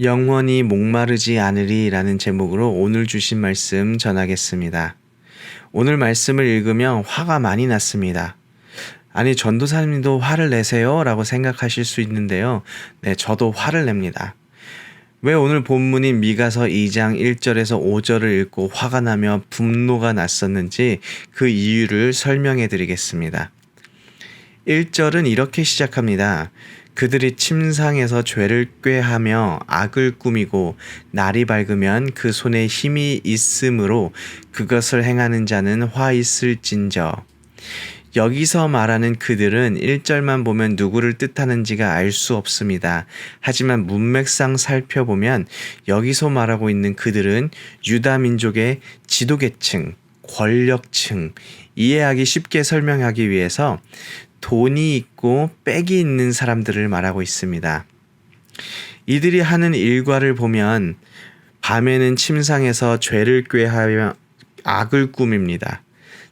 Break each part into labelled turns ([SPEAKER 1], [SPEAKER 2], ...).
[SPEAKER 1] 영원히 목마르지 않으리라는 제목으로 오늘 주신 말씀 전하겠습니다. 오늘 말씀을 읽으면 화가 많이 났습니다. 아니, 전도사님도 화를 내세요? 라고 생각하실 수 있는데요. 네, 저도 화를 냅니다. 왜 오늘 본문인 미가서 2장 1절에서 5절을 읽고 화가 나며 분노가 났었는지 그 이유를 설명해 드리겠습니다. 1절은 이렇게 시작합니다. 그들이 침상에서 죄를 꾀하며 악을 꾸미고 날이 밝으면 그 손에 힘이 있으므로 그것을 행하는 자는 화 있을진저. 여기서 말하는 그들은 1절만 보면 누구를 뜻하는지가 알 수 없습니다. 하지만 문맥상 살펴보면 여기서 말하고 있는 그들은 유다 민족의 지도계층, 권력층, 이해하기 쉽게 설명하기 위해서 돈이 있고 빽이 있는 사람들을 말하고 있습니다. 이들이 하는 일과를 보면 밤에는 침상에서 죄를 꾀하며 악을 꾸밉니다.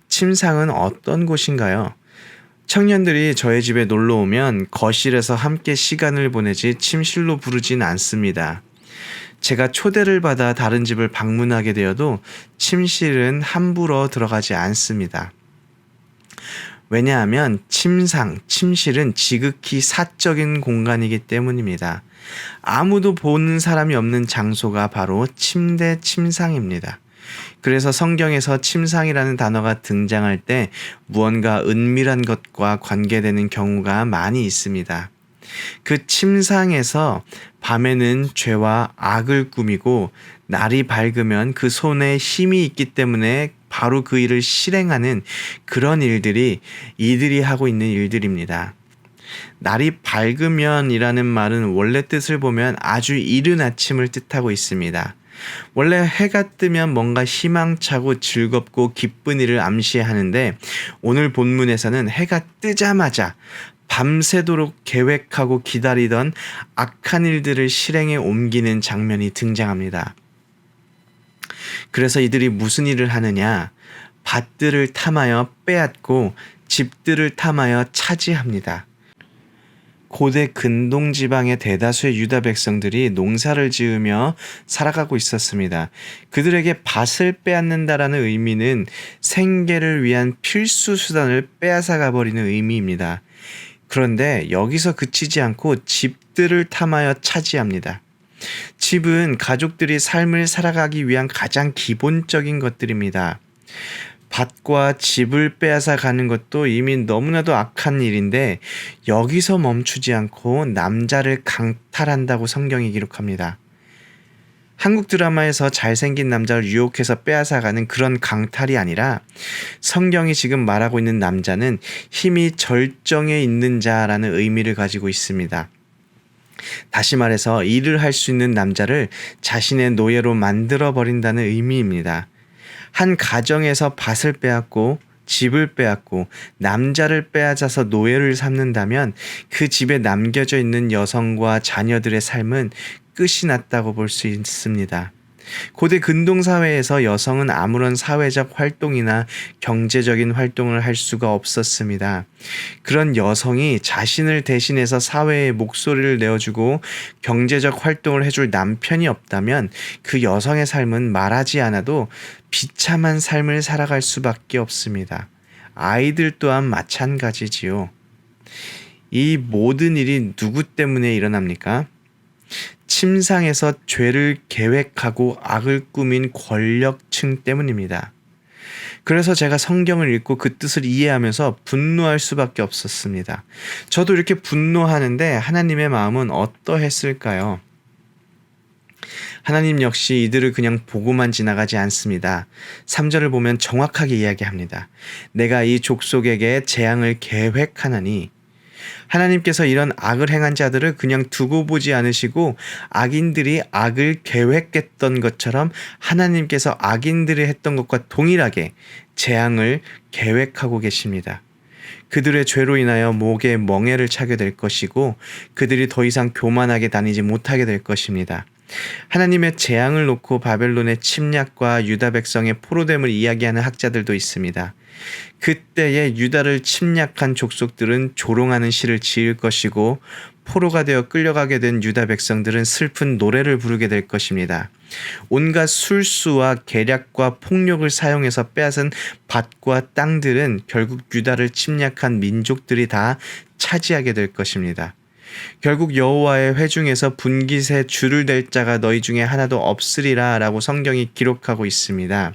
[SPEAKER 1] 침상은 어떤 곳인가요? 청년들이 저의 집에 놀러 오면 거실에서 함께 시간을 보내지 침실로 부르진 않습니다. 제가 초대를 받아 다른 집을 방문하게 되어도 침실은 함부로 들어가지 않습니다. 왜냐하면 침상, 침실은 지극히 사적인 공간이기 때문입니다. 아무도 보는 사람이 없는 장소가 바로 침대, 침상입니다. 그래서 성경에서 침상이라는 단어가 등장할 때 무언가 은밀한 것과 관계되는 경우가 많이 있습니다. 그 침상에서 밤에는 죄와 악을 꾸미고 날이 밝으면 그 손에 힘이 있기 때문에 바로 그 일을 실행하는 그런 일들이 이들이 하고 있는 일들입니다. 날이 밝으면이라는 말은 원래 뜻을 보면 아주 이른 아침을 뜻하고 있습니다. 원래 해가 뜨면 뭔가 희망차고 즐겁고 기쁜 일을 암시하는데 오늘 본문에서는 해가 뜨자마자 밤새도록 계획하고 기다리던 악한 일들을 실행에 옮기는 장면이 등장합니다. 그래서 이들이 무슨 일을 하느냐? 밭들을 탐하여 빼앗고 집들을 탐하여 차지합니다. 고대 근동 지방의 대다수의 유다 백성들이 농사를 지으며 살아가고 있었습니다. 그들에게 밭을 빼앗는다라는 의미는 생계를 위한 필수 수단을 빼앗아 가 버리는 의미입니다. 그런데 여기서 그치지 않고 집들을 탐하여 차지합니다. 집은 가족들이 삶을 살아가기 위한 가장 기본적인 것들입니다. 밭과 집을 빼앗아 가는 것도 이미 너무나도 악한 일인데 여기서 멈추지 않고 남자를 강탈한다고 성경이 기록합니다. 한국 드라마에서 잘생긴 남자를 유혹해서 빼앗아가는 그런 강탈이 아니라 성경이 지금 말하고 있는 남자는 힘이 절정에 있는 자라는 의미를 가지고 있습니다. 다시 말해서 일을 할 수 있는 남자를 자신의 노예로 만들어 버린다는 의미입니다. 한 가정에서 밭을 빼앗고 집을 빼앗고 남자를 빼앗아서 노예를 삼는다면 그 집에 남겨져 있는 여성과 자녀들의 삶은 끝이 났다고 볼 수 있습니다. 고대 근동 사회에서 여성은 아무런 사회적 활동이나 경제적인 활동을 할 수가 없었습니다. 그런 여성이 자신을 대신해서 사회에 목소리를 내어주고 경제적 활동을 해줄 남편이 없다면 그 여성의 삶은 말하지 않아도 비참한 삶을 살아갈 수밖에 없습니다. 아이들 또한 마찬가지지요. 이 모든 일이 누구 때문에 일어납니까? 침상에서 죄를 계획하고 악을 꾸민 권력층 때문입니다. 그래서 제가 성경을 읽고 그 뜻을 이해하면서 분노할 수밖에 없었습니다. 저도 이렇게 분노하는데 하나님의 마음은 어떠했을까요? 하나님 역시 이들을 그냥 보고만 지나가지 않습니다. 3절을 보면 정확하게 이야기합니다. 내가 이 족속에게 재앙을 계획하나니 하나님께서 이런 악을 행한 자들을 그냥 두고 보지 않으시고 악인들이 악을 계획했던 것처럼 하나님께서 악인들이 했던 것과 동일하게 재앙을 계획하고 계십니다. 그들의 죄로 인하여 목에 멍해를 차게 될 것이고 그들이 더 이상 교만하게 다니지 못하게 될 것입니다. 하나님의 재앙을 놓고 바벨론의 침략과 유다 백성의 포로됨을 이야기하는 학자들도 있습니다. 그때에 유다를 침략한 족속들은 조롱하는 시를 지을 것이고 포로가 되어 끌려가게 된 유다 백성들은 슬픈 노래를 부르게 될 것입니다. 온갖 술수와 계략과 폭력을 사용해서 빼앗은 밭과 땅들은 결국 유다를 침략한 민족들이 다 차지하게 될 것입니다. 결국 여호와의 회중에서 분깃에 줄을 댈 자가 너희 중에 하나도 없으리라라고 성경이 기록하고 있습니다.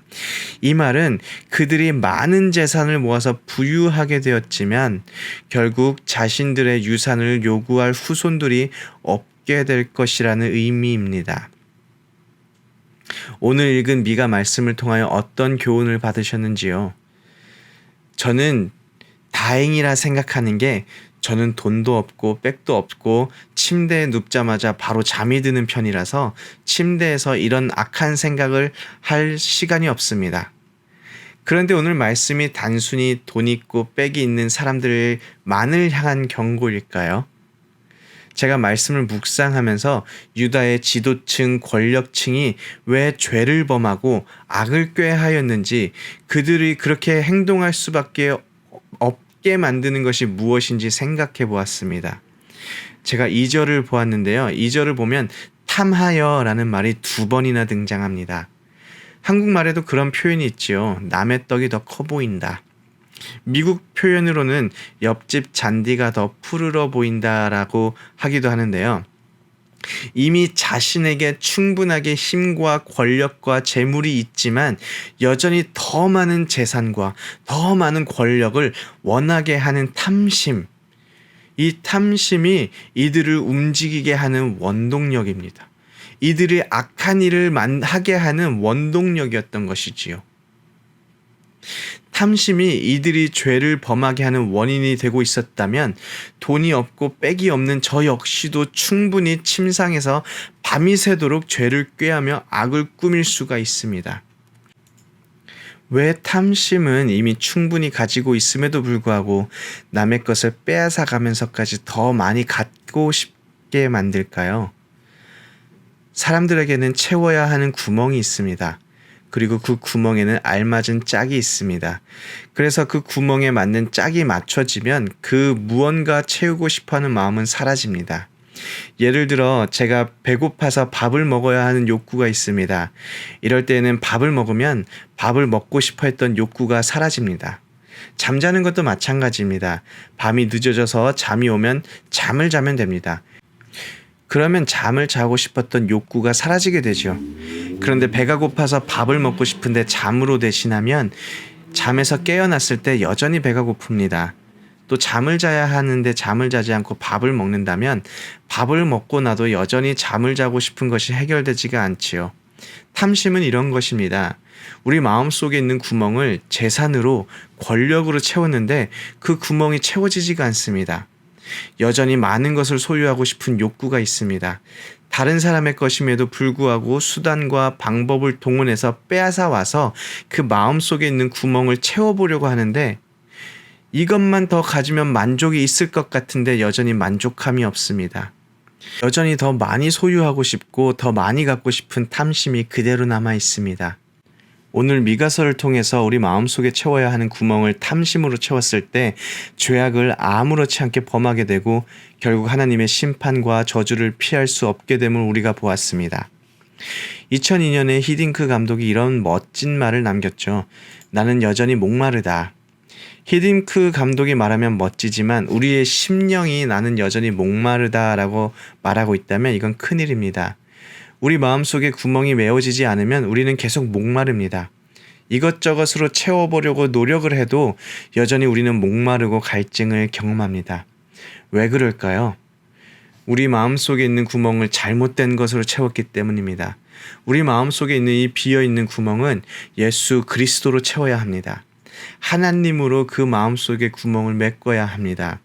[SPEAKER 1] 이 말은 그들이 많은 재산을 모아서 부유하게 되었지만 결국 자신들의 유산을 요구할 후손들이 없게 될 것이라는 의미입니다. 오늘 읽은 미가 말씀을 통하여 어떤 교훈을 받으셨는지요? 저는 다행이라 생각하는 게 저는 돈도 없고 백도 없고 침대에 눕자마자 바로 잠이 드는 편이라서 침대에서 이런 악한 생각을 할 시간이 없습니다. 그런데 오늘 말씀이 단순히 돈 있고 백이 있는 사람들만을 향한 경고일까요? 제가 말씀을 묵상하면서 유다의 지도층, 권력층이 왜 죄를 범하고 악을 꾀하였는지 그들이 그렇게 행동할 수밖에 없게 만드는 것이 무엇인지 생각해 보았습니다. 제가 2절을 보았는데요. 2절을 보면 탐하여 라는 말이 두 번이나 등장합니다. 한국말에도 그런 표현이 있지요. 남의 떡이 더 커 보인다. 미국 표현으로는 옆집 잔디가 더 푸르러 보인다라고 하기도 하는데요. 이미 자신에게 충분하게 힘과 권력과 재물이 있지만 여전히 더 많은 재산과 더 많은 권력을 원하게 하는 탐심. 이 탐심이 이들을 움직이게 하는 원동력입니다. 이들이 악한 일을 하게 하는 원동력이었던 것이지요. 탐심이 이들이 죄를 범하게 하는 원인이 되고 있었다면 돈이 없고 빽이 없는 저 역시도 충분히 침상에서 밤이 새도록 죄를 꾀하며 악을 꾸밀 수가 있습니다. 왜 탐심은 이미 충분히 가지고 있음에도 불구하고 남의 것을 빼앗아 가면서까지 더 많이 갖고 싶게 만들까요? 사람들에게는 채워야 하는 구멍이 있습니다. 그리고 그 구멍에는 알맞은 짝이 있습니다. 그래서 그 구멍에 맞는 짝이 맞춰지면 그 무언가 채우고 싶어 하는 마음은 사라집니다. 예를 들어 제가 배고파서 밥을 먹어야 하는 욕구가 있습니다. 이럴 때에는 밥을 먹으면 밥을 먹고 싶어 했던 욕구가 사라집니다. 잠자는 것도 마찬가지입니다. 밤이 늦어져서 잠이 오면 잠을 자면 됩니다. 그러면 잠을 자고 싶었던 욕구가 사라지게 되죠. 그런데 배가 고파서 밥을 먹고 싶은데 잠으로 대신하면 잠에서 깨어났을 때 여전히 배가 고픕니다. 또 잠을 자야 하는데 잠을 자지 않고 밥을 먹는다면 밥을 먹고 나도 여전히 잠을 자고 싶은 것이 해결되지가 않지요. 탐심은 이런 것입니다. 우리 마음 속에 있는 구멍을 재산으로 권력으로 채웠는데 그 구멍이 채워지지가 않습니다. 여전히 많은 것을 소유하고 싶은 욕구가 있습니다. 다른 사람의 것임에도 불구하고 수단과 방법을 동원해서 빼앗아 와서 그 마음 속에 있는 구멍을 채워보려고 하는데 이것만 더 가지면 만족이 있을 것 같은데 여전히 만족함이 없습니다. 여전히 더 많이 소유하고 싶고 더 많이 갖고 싶은 탐심이 그대로 남아 있습니다. 오늘 미가서를 통해서 우리 마음속에 채워야 하는 구멍을 탐심으로 채웠을 때 죄악을 아무렇지 않게 범하게 되고 결국 하나님의 심판과 저주를 피할 수 없게 됨을 우리가 보았습니다. 2002년에 히딩크 감독이 이런 멋진 말을 남겼죠. 나는 여전히 목마르다. 히딩크 감독이 말하면 멋지지만 우리의 심령이 나는 여전히 목마르다라고 말하고 있다면 이건 큰일입니다. 우리 마음속에 구멍이 메워지지 않으면 우리는 계속 목마릅니다. 이것저것으로 채워보려고 노력을 해도 여전히 우리는 목마르고 갈증을 경험합니다. 왜 그럴까요? 우리 마음속에 있는 구멍을 잘못된 것으로 채웠기 때문입니다. 우리 마음속에 있는 이 비어 있는 구멍은 예수 그리스도로 채워야 합니다. 하나님으로 그 마음속에 구멍을 메꿔야 합니다.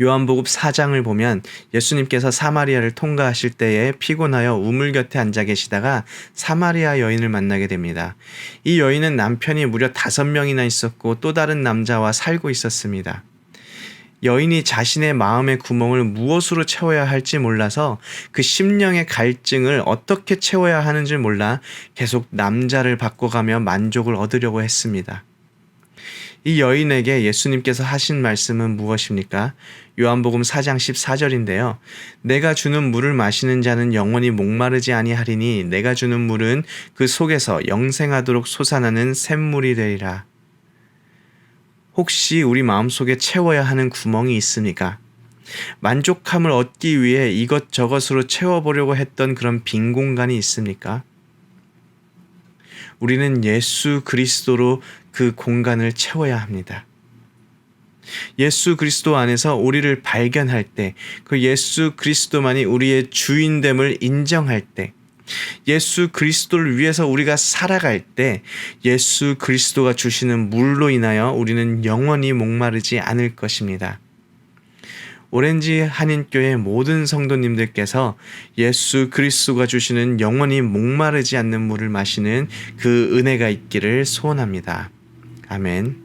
[SPEAKER 1] 요한복음 4장을 보면 예수님께서 사마리아를 통과하실 때에 피곤하여 우물 곁에 앉아 계시다가 사마리아 여인을 만나게 됩니다. 이 여인은 남편이 무려 다섯 명이나 있었고 또 다른 남자와 살고 있었습니다. 여인이 자신의 마음의 구멍을 무엇으로 채워야 할지 몰라서 그 심령의 갈증을 어떻게 채워야 하는지 몰라 계속 남자를 바꿔가며 만족을 얻으려고 했습니다. 이 여인에게 예수님께서 하신 말씀은 무엇입니까? 요한복음 4장 14절인데요. 내가 주는 물을 마시는 자는 영원히 목마르지 아니하리니 내가 주는 물은 그 속에서 영생하도록 솟아나는 샘물이 되리라. 혹시 우리 마음속에 채워야 하는 구멍이 있습니까? 만족함을 얻기 위해 이것저것으로 채워보려고 했던 그런 빈 공간이 있습니까? 우리는 예수 그리스도로 그 공간을 채워야 합니다. 예수 그리스도 안에서 우리를 발견할 때, 그 예수 그리스도만이 우리의 주인됨을 인정할 때, 예수 그리스도를 위해서 우리가 살아갈 때, 예수 그리스도가 주시는 물로 인하여 우리는 영원히 목마르지 않을 것입니다. 오렌지 한인교회 모든 성도님들께서 예수 그리스도가 주시는 영원히 목마르지 않는 물을 마시는 그 은혜가 있기를 소원합니다. 아멘.